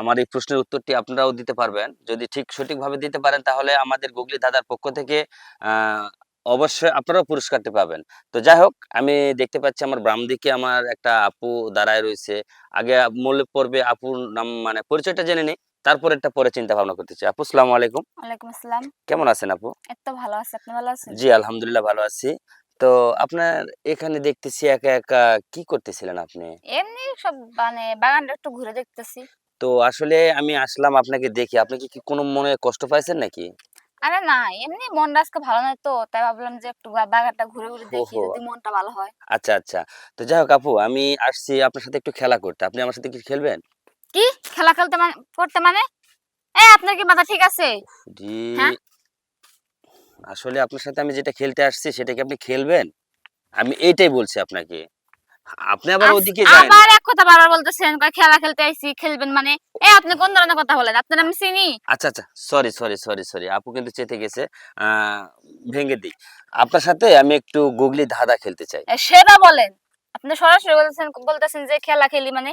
আমার এই প্রশ্নের উত্তরটি আপনারাও দিতে পারবেন। যদি ঠিক সঠিকভাবে দিতে পারেন তাহলে আমাদের গুগলি দাদার পক্ষ থেকে অবশ্যই আপনারাও পুরস্কারটি পাবেন। তো যাই হোক আমি দেখতে পাচ্ছি আমার বাম দিকে আমার একটা আপু দাঁড়ায় রয়েছে। আগে মূল পর্বে আপুর নাম মানে পরিচয়টা জেনে নিই তারপর একটা পরে চিন্তা ভাবনা করতেছি আপু সালাম আলাইকুম। ওয়ালাইকুম আসসালাম। কেমন আছেন আপু? এই তো ভালো আছে আপনি ভালো আছেন? জি আলহামদুলিল্লাহ ভালো আছি। তো আপনার এখানে দেখতেছি একা একা কি করতেছিলেন আপনি? এমনি সব মানে বাগানটা একটু ঘুরে দেখতেছি। তো আসলে আমি আসলাম আপনাকে দেখি। আপনি কি কোনো মনে কষ্ট পাইছেন নাকি? আরে না এমনি মনটা আজকে ভালো নয় তো তাই ভাবলাম যে একটু বাগানটা ঘুরে ঘুরে দেখি যদি মনটা ভালো হয়। আচ্ছা আচ্ছা। তো যাই হোক আপু আমি আসছি আপনার সাথে একটু খেলা করতে। আপনি আমার সাথে কি খেলবেন? কি? খেলা খেলতে মানে করতে মানে? এ আপনার কি মাথা ঠিক আছে? জি। হ্যাঁ? আসলে আপনার সাথে আমি যেটা খেলতে আসছি সেটা কি আপনি খেলবেন? আমি এইটাই বলছি আপনাকে। আপনি আবার ওদিকে যান। আবার এক কথা বারবার বলতেছেন কয় খেলা খেলতে আইছি খেলবেন মানে এ আপনি কোন ধরনের কথা বলেন? আপনার আমি চিনি। আচ্ছা আচ্ছা সরি সরি সরি সরি আপু কিন্তু চেতে গেছে আহ, ভেঙে দিই। আপনার সাথে আমি একটু গুগলি ধাঁধা খেলতে চাই। সেটা বলেন। আপনি সরাসরি বলতেছেন বলতেছেন যে খেলা খেলি মানে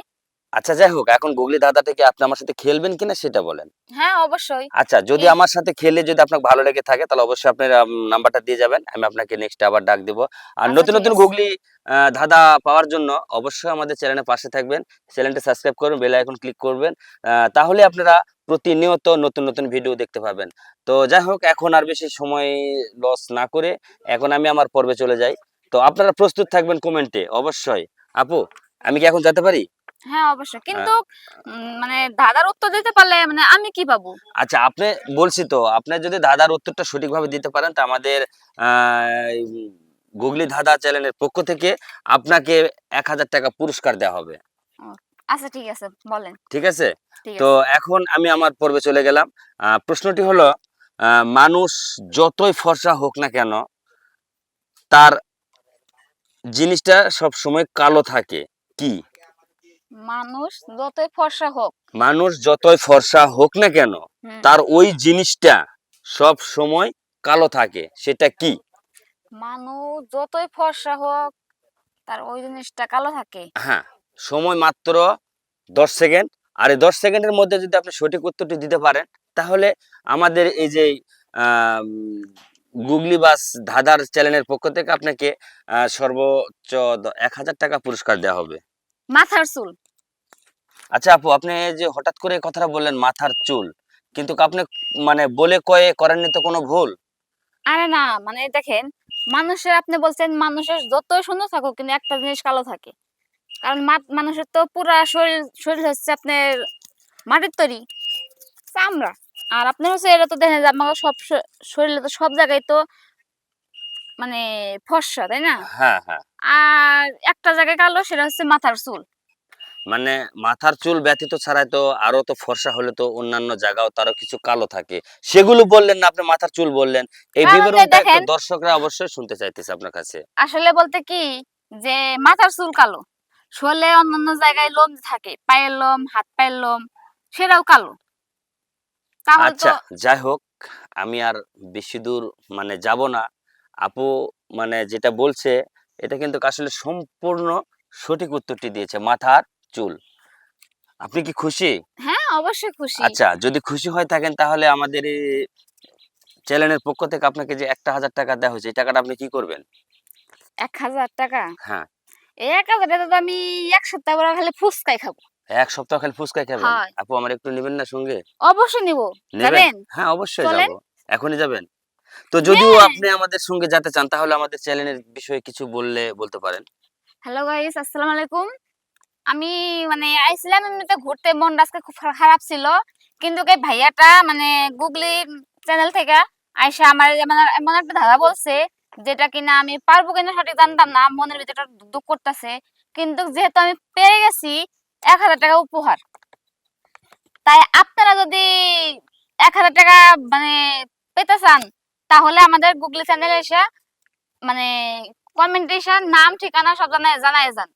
আচ্ছা যাই হোক এখন গুগলি ধাঁধা থেকে আপনি আমার সাথে খেলবেন কিনা সেটা বলেন। হ্যাঁ অবশ্যই। আচ্ছা যদি আমার সাথে খেলে যদি আপনার ভালো লেগে থাকে তাহলে অবশ্যই আপনার নাম্বারটা দিয়ে যাবেন আমি আপনাকে নেক্সট আবার ডাক দেব। আর আচ্ছা, নতুন নতুন গুগলি ধাঁধা পাওয়ার জন্য অবশ্যই আমাদের চ্যানেলের পাশে থাকবেন চ্যানেলটা সাবস্ক্রাইব করবেন বেল আইকন ক্লিক করবেন তাহলে আপনারা প্রতিনিয়ত নতুন নতুন ভিডিও দেখতে পাবেন। তো যাই হোক এখন আর বেশি সময় লস না করে এখন আমি আমার পর্বে চলে যাই। তো আপনারা প্রস্তুত থাকবেন কমেন্টে অবশ্যই। আপু আমি কি এখন যেতে পারি? হ্যাঁ অবশ্যই। কিন্তু উম, মানে দাদার উত্তর দিতে পারলে মানে আমি কি পাবো আচ্ছা আপনি বলছি তো আপনি যদি দাদার উত্তরটা সঠিকভাবে দিতে পারেন তা আমাদের গুগলি দাদা চ্যানেলের পক্ষ থেকে আপনাকে এক হাজার টাকা পুরস্কার দেওয়া হবে। আচ্ছা ঠিক আছে বলেন। ঠিক আছে? তো এখন আমি আমার পর্বে চলে গেলাম। আহ, প্রশ্নটি হলো আহ, মানুষ যতই ফর্সা হোক না কেন তার জিনিসটা সব সময় কালো থাকে। কি? মানুষ যতই ফর্সা হোক। মানুষ যতই ফর্সা হোক না কেন তার ওই জিনিসটা সব সময় কালো থাকে সেটা কি? মানুষ যতই ফর্সা হোক তার ওই জিনিসটা কালো থাকে। হ্যাঁ সময় মাত্র দশ সেকেন্ড। আর এই দশ সেকেন্ডের মধ্যে যদি আপনি সঠিক উত্তরটি দিতে পারেন তাহলে আমাদের এই যে গুগলি বাস ধাঁধার চ্যানেলের পক্ষ থেকে আপনাকে সর্বোচ্চ এক হাজার টাকা পুরস্কার দেওয়া হবে। মাথার চুল। আচ্ছা আপু আপনি যে হঠাৎ করে কথাটা বললেন মাথার চুল কিন্তু আপনি মানে বলে কয়ে করেননি তো কোনো ভুল? আরে না মানে দেখেন মানুষের আপনি বলছেন মানুষের যতই সুন্দর থাকুক কিন্তু একটা জিনিস কালো থাকে। কারণ মানুষের তো পুরা শরীর শরীর হচ্ছে আপনার মাটির তৈরি চামড়া। আর আপনার হচ্ছে এটা তো দেখেন আমাকে সব শরীরে তো সব জায়গায় তো মানে ফর্সা তাই না? হ্যাঁ হ্যাঁ। আর একটা জায়গায় কালো সেটা হচ্ছে মাথার চুল। মানে মাথার চুল ব্যতীত ছাড়াই তো আরও তো ফর্সা হলে তো অন্যান্য জায়গাও তারও কিছু কালো থাকে। সেগুলো বললেন না আপনি মাথার চুল বললেন। এই বিবরণটা একটু দর্শকরা অবশ্যই শুনতে চাইতেছে আপনার কাছে। আসলে বলতে কি যে মাথার চুল কালো। শরীরে অন্যান্য জায়গায় লোম থাকে পায়ের লোম হাত পায়ের লোম সেটাও কালো। আচ্ছা যাই হোক আমি আর বেশি দূর মানে যাব না। আপু মানে যেটা বলছে এটা কিন্তু আসলে সম্পূর্ণ সঠিক উত্তরটি দিয়েছে। মাথার চুল। আপনি কি খুশি? হ্যাঁ অবশ্যই খুশি। আচ্ছা যদি খুশি হয়ে থাকেন তাহলে আমাদের এই চ্যানেলের পক্ষ থেকে আপনাকে যে একটা হাজার টাকা দেওয়া হয়েছে এই টাকাটা আপনি কি করবেন? এক হাজার টাকা? হ্যাঁ। এই এক হাজার টাকা তো আমি এক সপ্তাহ পরে খালি ফুচকাই খাব। এক সপ্তাহ খালি ফুচকা খাবেন? হয়। আপু আমার একটু নেবেন না সঙ্গে? অবশ্যই নিব। যাবেন? হ্যাঁ অবশ্যই চলেন। যাব। এখনই যাবেন? তো যদিও হ্যাঁ। আপনি আমাদের সঙ্গে যেতে চান তাহলে আমাদের চ্যানেলের বিষয়ে কিছু বললে বলতে পারেন। হ্যালো গাইস আসসালামু আলাইকুম। আমি মানে আইছিলাম এমনিতে ঘুরতে মনটা আজকে খুব খারাপ ছিল। কিন্তু এই ভাইয়াটা মানে গুগলি চ্যানেল থেকে আইসা আমার এমন এমন একটা ধাঁধা বলছে যেটা কিনা আমি পারব কিনা সঠিক জানতাম না, মনের ভিতরে দুঃখ করতেছে। কিন্তু যেহেতু আমি পেয়ে গেছি, এক হাজার টাকা উপহার। তাই আপনারা যদি এক হাজার টাকা মানে পেতে চান, তাহলে আমাদের গুগলি চ্যানেলে এসে মানে কমেন্টে এসে নাম, ঠিকানা সব জানায় জানায় যান।